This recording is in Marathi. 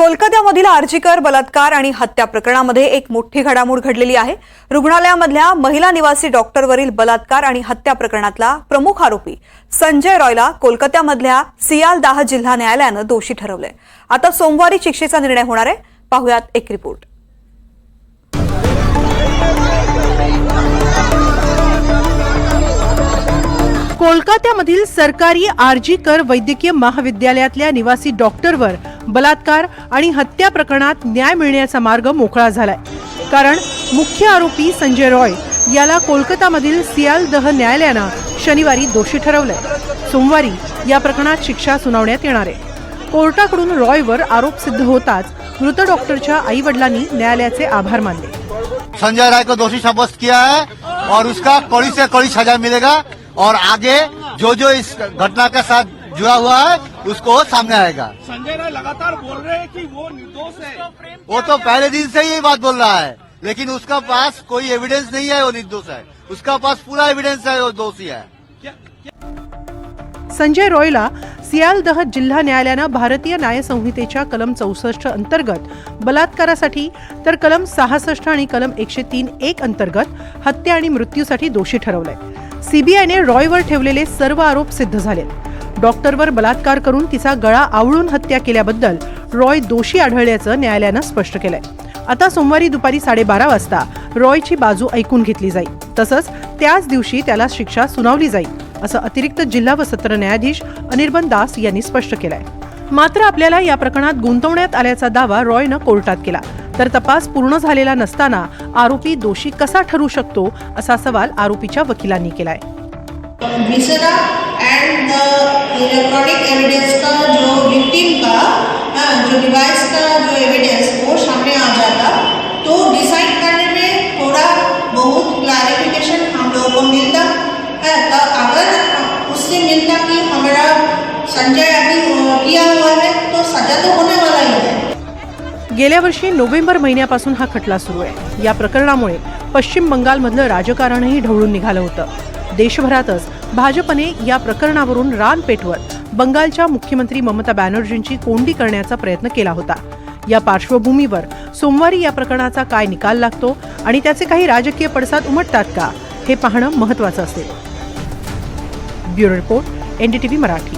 कोलकात्यामधील आर्जीकर बलात्कार आणि हत्या प्रकरणामध्ये एक मोठी घडामोड घडलेली आहे. रुग्णालयामधल्या महिला निवासी डॉक्टरवरील बलात्कार आणि हत्या प्रकरणातला प्रमुख आरोपी संजय रॉयला कोलकात्यामधल्या सियालदाह जिल्हा न्यायालयानं दोषी ठरवलंय. आता सोमवारी शिक्षेचा निर्णय होणार आहे. पाहुयात एक रिपोर्ट. कोलकात्यामधील सरकारी आरजी कर वैद्यकीय महाविद्यालयातल्या निवासी डॉक्टरवर बलात्कार आणि हत्या प्रकरणात न्याय मिळण्याचा मार्ग मोकळा झालाय. कारण मुख्य आरोपी संजय रॉय याला कोलकातामधील सियालदह न्यायालयानं शनिवारी दोषी ठरवलंय. सोमवारी या प्रकरणात शिक्षा सुनावण्यात येणार आहे. कोर्टाकडून रॉयवर आरोप सिद्ध होताच मृत डॉक्टरच्या आई वडिलांनी न्यायालयाचे आभार मानले. संजय राय को दोषी साब्यस्त किया है और उसका कड़ी से कड़ी सजा मिलेगा। और आगे जो जो इस घटना के साथ जुड़ा हुआ है उसको सामने आएगा। संजय राय लगातार बोल रहे हैं कि वो निर्दोष है। वो तो पहले दिन से ही ये बात बोल रहा है लेकिन उसका पास कोई एविडेंस नहीं है वो निर्दोष है। उसका पास पूरा एविडेंस है वो दोषी है। संजय रॉयला सियालदह जिल्हा न्यायालयानं भारतीय न्याय संहितेच्या कलम चौसष्ट अंतर्गत बलात्कारासाठी तर कलम सहासष्ट आणि कलम एकशे तीन एक अंतर्गत हत्या आणि मृत्यूसाठी दोषी ठरवलंय. सीबीआयने रॉयवर ठेवलेले सर्व आरोप सिद्ध झालेत. डॉक्टरवर बलात्कार करून तिचा गळा आवळून हत्या केल्याबद्दल रॉय दोषी आढळल्याचं न्यायालयानं स्पष्ट केलंय. आता सोमवारी दुपारी साडेबारा वाजता रॉयची बाजू ऐकून घेतली जाईल. तसंच त्याच दिवशी त्याला शिक्षा सुनावली जाईल असं अतिरिक्त जिल्हा व सत्र न्यायाधीश अनिर्बन दास यांनी स्पष्ट केलंय. मात्र आपल्याला या प्रकरणात गुंतवण्यात आल्याचा दावा रॉयनं कोर्टात केला. तर तपास पूर्ण झालेला नसताना आरोपी दोषी कसा ठरू शकतो असा सवाल आरोपीच्या वकिलांनी केलाय. विसरा तो तो संजय अभी किया हुआ है तो सजा तो होने वाला गेल्या वर्षी नोव्हेंबर महिन्यापासून हा खटला सुरू आहे. या प्रकरणामुळे पश्चिम बंगालमधलं राजकारणही ढवळून निघालं होतं. देशभरातच भाजपने या प्रकरणावरून रान पेटवत बंगालच्या मुख्यमंत्री ममता बॅनर्जींची कोंडी करण्याचा प्रयत्न केला होता. या पार्श्वभूमीवर सोमवारी या प्रकरणाचा काय निकाल लागतो आणि त्याचे काही राजकीय पडसाद उमटतात का हे पाहणं महत्वाचं असेल. Bureau report NDTV Marathi.